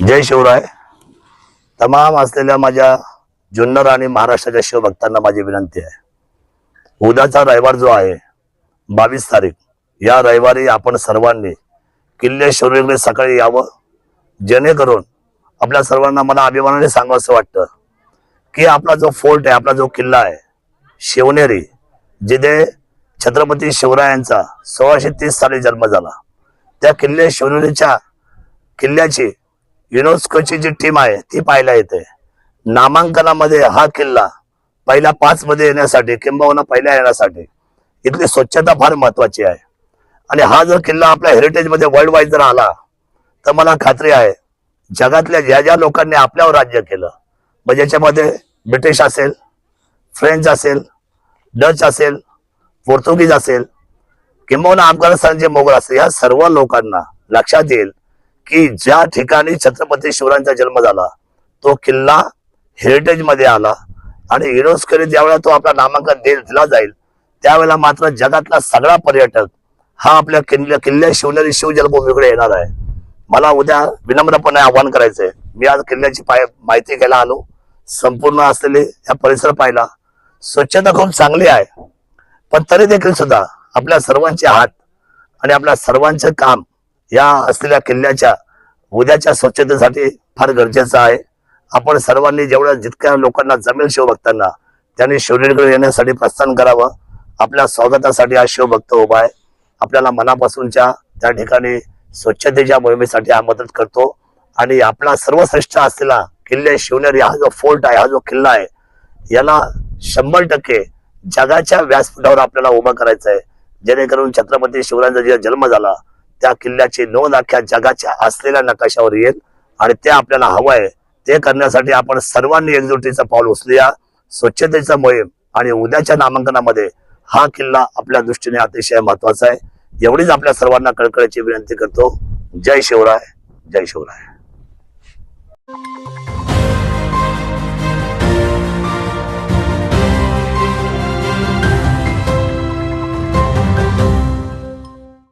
जय शिवराय. तमाम असलेल्या माझ्या जुन्नर आणि महाराष्ट्राच्या शिवभक्तांना माझी विनंती आहे. उद्याचा रविवार जो आहे बावीस तारीख या रविवारी आपण सर्वांनी किल्ले शौर्यकडे सकाळी यावं जेणेकरून आपल्या सर्वांना मला अभिमानाने सांगावं असं वाटतं की आपला जो फोर्ट आहे आपला जो किल्ला आहे शिवनेरी जिथे छत्रपती शिवरायांचा सोळाशे तीस साली जन्म झाला त्या किल्ले शिवनेरीच्या किल्ल्याची युनेस्कोची जी टीम आहे ती पाहायला येते. नामांकनामध्ये हा किल्ला पहिल्या पाच मध्ये येण्यासाठी किंबहुना पहिल्या येण्यासाठी इथली स्वच्छता फार महत्वाची आहे. आणि हा जर किल्ला आपल्या हेरिटेजमध्ये वर्ल्ड वाईड जर आला तर मला खात्री आहे जगातल्या ज्या ज्या लोकांनी आपल्यावर राज्य केलं म्हणजे याच्यामध्ये ब्रिटिश असेल फ्रेंच असेल डच असेल पोर्तुगीज असेल किंबहुना अफगाणिस्तानचे मोगल असेल या सर्व लोकांना लक्षात येईल की ज्या ठिकाणी छत्रपती शिवरायांचा जन्म झाला तो किल्ला हेरिटेजमध्ये आला आणि युनेस्कोने ज्यावेळेला तो आपला नामांकन दिला जाईल त्यावेळेला मात्र जगातला सगळा पर्यटक हा आपल्या किल्ल्या किल्ल्या शिवनेरी शिवजन्मभूमीकडे येणार आहे. मला उद्या विनम्रपणे आव्हान करायचंय. मी आज किल्ल्याची पाय माहिती घ्यायला आलो. संपूर्ण असलेले या परिसर पाहिला. स्वच्छता खूप चांगली आहे. पण तरी देखील सुद्धा आपल्या सर्वांचे हात आणि आपल्या सर्वांचं काम या असलेल्या किल्ल्याच्या उद्याच्या स्वच्छतेसाठी फार गरजेचं आहे. आपण सर्वांनी जेवढ्या जितक्या लोकांना जमेल शिवभक्तांना त्यांनी शिवनेरीकडे येण्यासाठी प्रस्थान करावं. आपल्या स्वागतासाठी हा शिवभक्त उभा आहे. आपल्याला मनापासूनच्या त्या ठिकाणी स्वच्छतेच्या मोहिमेसाठी हा मदत करतो. आणि आपला सर्वश्रेष्ठ असलेला किल्ले शिवनेरी हा जो फोर्ट आहे हा जो किल्ला आहे याला शंभर टक्के जगाच्या व्यासपीठावर आपल्याला उभं करायचं आहे जेणेकरून छत्रपती शिवरायांचा जन्म झाला त्या किल्ल्याची नोंद अख्ख्या जगाच्या असलेल्या नकाशावर येईल आणि ते आपल्याला हवं आहे ते करण्यासाठी आपण सर्वांनी एकजुटीचं पाऊल उचलूया. स्वच्छतेचा मोहीम आणि उद्याच्या नामांकनामध्ये हा किल्ला आपल्या दृष्टीने अतिशय महत्त्वाचा आहे. एवढीच आपल्या सर्वांना कळकळीची विनंती करतो. जय शिवराय. जय शिवराय.